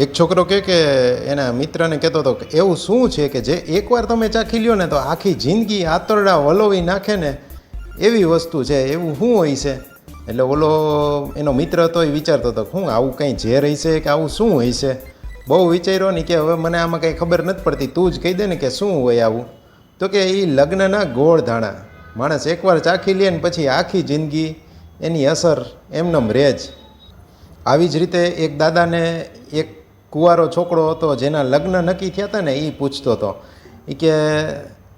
એક છોકરો કહે કે એના મિત્રને કહેતો હતો કે, એવું શું છે કે જે એકવાર તમે ચાખી લ્યો ને તો આખી જિંદગી આતરડા વલોવી નાખે ને એવી વસ્તુ છે, એવું શું હોય છે? એટલે ઓલો એનો મિત્ર હતો એ વિચારતો હતો હું આવું કંઈ ઝેર હશે કે આવું શું હોય છે? બહુ વિચાર્યો ને કે હવે મને આમાં કંઈ ખબર નથી પડતી. તું જ કહી દે ને કે શું હોય આવું. તો કે એ લગ્નના ગોળ ધાણા. માણસ એકવાર ચાખી લે ને પછી આખી જિંદગી એની અસર એમનેમ રહે જ. આવી જ રીતે એક દાદાને એક કુંવારો છોકરો હતો, જેના લગ્ન નક્કી થયા હતા ને એ પૂછતો હતો. એ કે,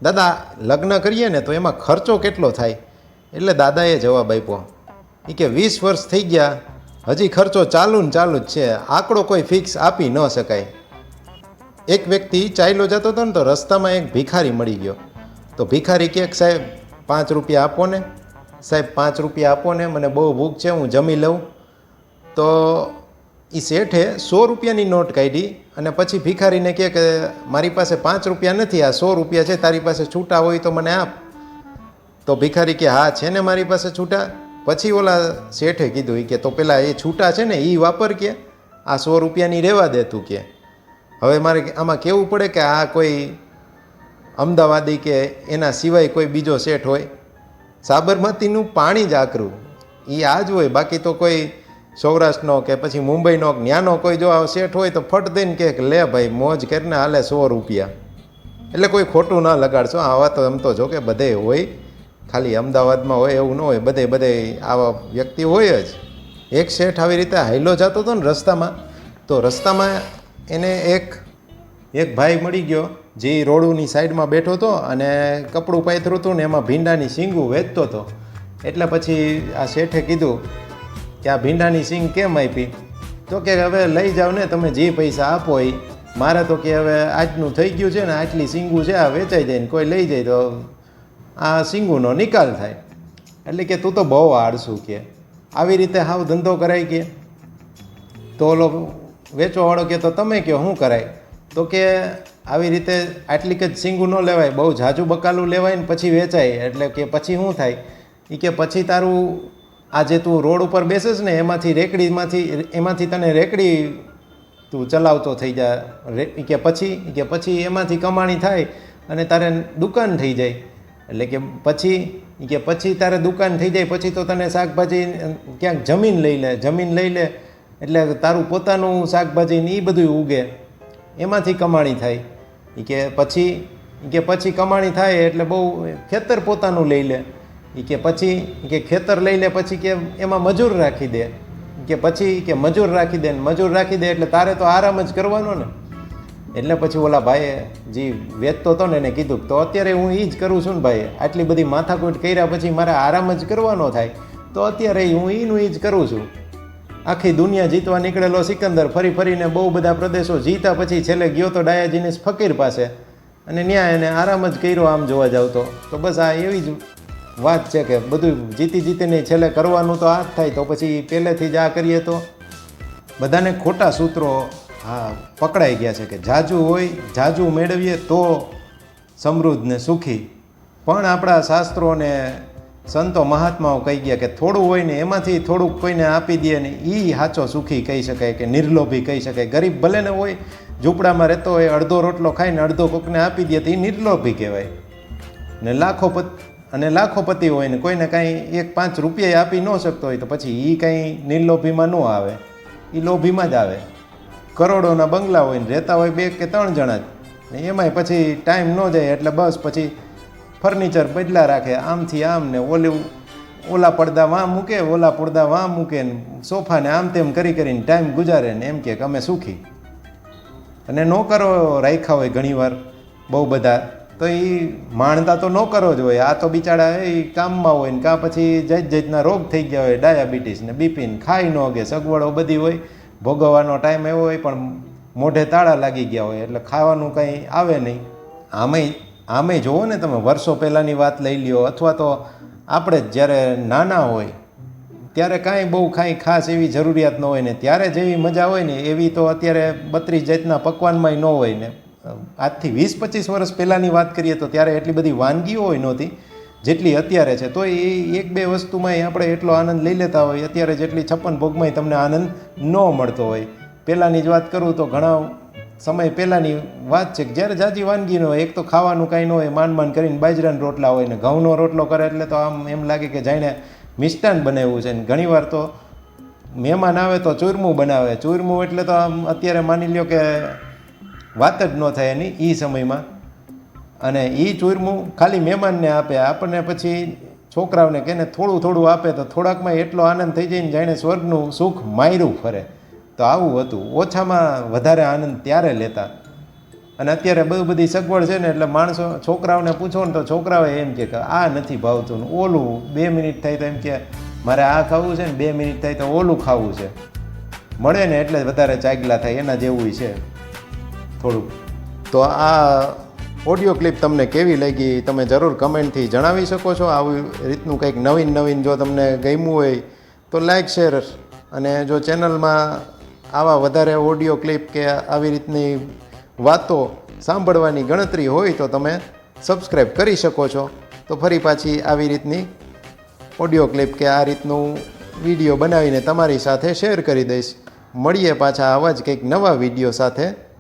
દાદા, લગ્ન કરીએ ને તો એમાં ખર્ચો કેટલો થાય? એટલે દાદાએ જવાબ આપ્યો. એ કે, વીસ વર્ષ થઈ ગયા. હજી ખર્ચો ચાલુ ને ચાલુ જ છે. આંકડો કોઈ ફિક્સ આપી ન શકાય. એક વ્યક્તિ ચાલ્યો જતો હતો ને તો રસ્તામાં એક ભિખારી મળી ગયો. તો ભિખારી કે, સાહેબ, પાંચ રૂપિયા આપો ને. સાહેબ, પાંચ રૂપિયા આપો ને, મને બહુ ભૂખ છે, હું જમી લઉં. તો એ શેઠે સો રૂપિયાની નોટ કાઢી અને પછી ભિખારીને કહે કે મારી પાસે પાંચ રૂપિયા નથી, આ સો રૂપિયા છે, તારી પાસે છૂટા હોય તો મને આપ. તો ભિખારી કે હા, છે ને મારી પાસે છૂટા? પછી ઓલા શેઠે કીધું એ કે, તો પેલા એ છૂટા છે ને એ વાપર કે, આ સો રૂપિયાની રહેવા દે તું કે. હવે મારે આમાં કહેવું પડે કે આ કોઈ અમદાવાદી કે એના સિવાય કોઈ બીજો શેઠ હોય. સાબરમતીનું પાણી જ આકરું. એ આ જ હોય, બાકી તો કોઈ સૌરાષ્ટ્રનો કે પછી મુંબઈનો ન્યાનો કોઈ જો આ શેઠ હોય તો ફટ દઈને કે લે ભાઈ, મોજ કરીને હાલે સો રૂપિયા. એટલે કોઈ ખોટું ના લગાડશો. આવા તો એમ તો જો કે બધે હોય. ખાલી અમદાવાદમાં હોય એવું ન હોય. બધે બધે આવા વ્યક્તિ હોય જ. એક શેઠ આવી રીતે હાઈલો જતો હતો ને રસ્તામાં, તો રસ્તામાં એને એક એક ભાઈ મળી ગયો, જે રોડુની સાઈડમાં બેઠો હતો અને કપડું પાથરું હતું ને એમાં ભીંડાની શીંગું વેચતો હતો. એટલે પછી આ શેઠે કીધું કે આ ભીંડાની સિંગ કેમ આપી? તો કે હવે લઈ જાઓ ને તમે જે પૈસા આપો એ. મારે તો કે હવે આજનું થઈ ગયું છે ને આટલી સિંગું છે, આ વેચાઈ જાય ને કોઈ લઈ જાય તો આ સિંગુનો નિકાલ થાય. એટલે કે તું તો બહુ આળસું કે. આવી રીતે હાવ ધંધો કરાય કે. તો ઓલો વેચવાવાળો કે તો તમે કહો શું કરાય? તો કે આવી રીતે આટલી જ સિંગું ન લેવાય, બહુ ઝાઝું બકાલું લેવાય ને પછી વેચાય. એટલે કે પછી શું થાય? એ કે પછી તારું આ જે તું રોડ ઉપર બેસીશ ને એમાંથી રેકડીમાંથી, એમાંથી તને રેકડી તું ચલાવતો થઈ જા. કે પછી કે પછી એમાંથી કમાણી થાય અને તારે દુકાન થઈ જાય. એટલે કે પછી કે પછી તારે દુકાન થઈ જાય, પછી તો તને શાકભાજી ક્યાંક જમીન લઈ લે, જમીન લઈ લે. એટલે તારું પોતાનું શાકભાજી ને એ બધું ઉગે. એમાંથી કમાણી થાય. કે પછી કે પછી કમાણી થાય એટલે બહુ ખેતર પોતાનું લઈ લે. એ કે પછી કે ખેતર લઈ લે પછી કે એમાં મજૂર રાખી દે. કે પછી કે મજૂર રાખી દે ને મજૂર રાખી દે એટલે તારે તો આરામ જ કરવાનો ને. એટલે પછી ઓલા ભાઈએ જે વેચતો હતો ને એને કીધું તો અત્યારે હું એ જ કરું છું ને ભાઈ આટલી બધી માથાકૂટ કર્યા પછી મારે આરામ જ કરવાનો થાય. તો અત્યારે હું એનું એ જ કરું છું. આખી દુનિયા જીતવા નીકળેલો સિકંદર ફરી ફરીને બહુ બધા પ્રદેશો જીતા પછી છેલ્લે ગયો તો ડાયાજીનીસ ફકીર પાસે. અને ન્યાય એને આરામ જ કર્યો આમ જોવા જાવ તો બસ આ એવી જ વાત છે કે બધું જીતી જીતીને છેલ્લે કરવાનું તો આ જ થાય, તો પછી પહેલેથી જ આ કરીએ તો? બધાને ખોટા સૂત્રો, હા, પકડાઈ ગયા છે કે જાજુ હોય, જાજુ મેળવીએ તો સમૃદ્ધ ને સુખી. પણ આપણા શાસ્ત્રોને સંતો મહાત્માઓ કહી ગયા કે થોડું હોય ને એમાંથી થોડુંક કોઈને આપી દે ને એ સાચો સુખી કહી શકાય કે નિર્લોભી કહી શકાય. ગરીબ ભલે ને હોય, ઝૂંપડામાં રહેતો હોય, અડધો રોટલો ખાઈને અડધો કોકને આપી દે તો એ નિર્લોભી કહેવાય. ને લાખો પત અને લાખોપતિ હોય ને કોઈને કાંઈ એક પાંચ રૂપિયા આપી ન શકતો હોય તો પછી એ કાંઈ નિર્લોભીમાં ન આવે. એ લોભીમાં જ આવે. કરોડોના બંગલા હોય ને રહેતા હોય બે કે ત્રણ જણા જ. ને એમાંય પછી ટાઈમ ન જાય એટલે બસ પછી ફર્નિચર બદલા રાખે. આમથી આમ ને ઓલું ઓલા પડદા વાં મૂકે, ઓલા પડદા વાં મૂકે ને સોફાને આમ તેમ કરી કરીને ટાઈમ ગુજારે ને એમ કે અમે સુખી. અને નોકરો રાખ્યા હોય ઘણીવાર, બહુ બધા. તો એ માણતા તો ન કરો જ હોય. આ તો બિચારા એ કામમાં હોય ને કાં પછી જાત જાતના રોગ થઈ ગયા હોય. ડાયાબિટીસ ને બીપીન ખાઈ ન કે સગવડો બધી હોય. ભોગવવાનો ટાઈમ એવો હોય પણ મોઢે તાળા લાગી ગયા હોય. એટલે ખાવાનું કંઈ આવે નહીં. આમેય આમેય જુઓ ને તમે, વર્ષો પહેલાંની વાત લઈ લ્યો. અથવા તો આપણે જ્યારે નાના હોય, ત્યારે કાંઈ બહુ કાંઈ ખાસ એવી જરૂરિયાત ન હોય ને, ત્યારે જેવી મજા હોય ને, એવી તો અત્યારે બત્રીસ જાતના પકવાનમાંય ન હોય ને. આજથી વીસ પચીસ વર્ષ પહેલાંની વાત કરીએ તો ત્યારે એટલી બધી વાનગીઓ હોય નહોતી, જેટલી અત્યારે છે. તો એ એક બે વસ્તુમાંય આપણે એટલો આનંદ લઈ લેતા હોય, અત્યારે જેટલી છપ્પન ભોગમાંય તમને આનંદ ન મળતો હોય. પહેલાંની જ વાત કરું તો ઘણા સમય પહેલાંની વાત છે કે જ્યારે જાજી વાનગી ન હોય, એક તો ખાવાનું કાંઈ ન હોય માંડ માંડ કરીને બાજરાના રોટલા હોય ને ઘઉંનો રોટલો કરે એટલે તો આમ એમ લાગે કે જાણે મિષ્ટાન બનાવ્યું છે. ને ઘણીવાર તો મહેમાન આવે તો ચૂરમું બનાવે. ચૂરમું એટલે તો આમ અત્યારે માની લ્યો કે વાત જ ન થાય એની એ સમયમાં. અને એ ચૂરમું ખાલી મહેમાનને આપે, આપણને પછી છોકરાઓને કે થોડું થોડું આપે તો થોડાકમાં એટલો આનંદ થઈ જાય ને જાણે સ્વર્ગનું સુખ માયરું ફરે. તો આવું હતું. ઓછામાં વધારે આનંદ ત્યારે લેતા. અને અત્યારે બહુ બધી સગવડ છે ને, એટલે માણસો છોકરાઓને પૂછો ને તો છોકરાઓ એમ કે આ નથી ભાવતું. ને ઓલું બે મિનિટ થાય તો એમ કે, મારે આ ખાવું છે ને, બે મિનિટ થાય તો ઓલું ખાવું છે. મળે ને એટલે વધારે ચાગલા થાય, એના જેવું છે. થોડુંક. તો આ ઓડિયો ક્લિપ તમને કેવી લાગી, તમે જરૂર કમેન્ટથી જણાવી શકો છો. આવી રીતનું કંઈક નવીન નવીન જો તમને ગમ્યું હોય, તો લાઇક શેર અને જો ચેનલમાં આવા વધારે ઓડિયો ક્લિપ કે આવી રીતની વાતો સાંભળવાની ગણતરી હોય, તો તમે સબસ્ક્રાઈબ કરી શકો છો. તો ફરી પાછી આવી રીતની ઓડિયો ક્લિપ કે આ રીતનું વીડિયો બનાવીને તમારી સાથે શેર કરી દઈશ. મળીએ પાછા આવા જ કંઈક નવા વીડિયો સાથે.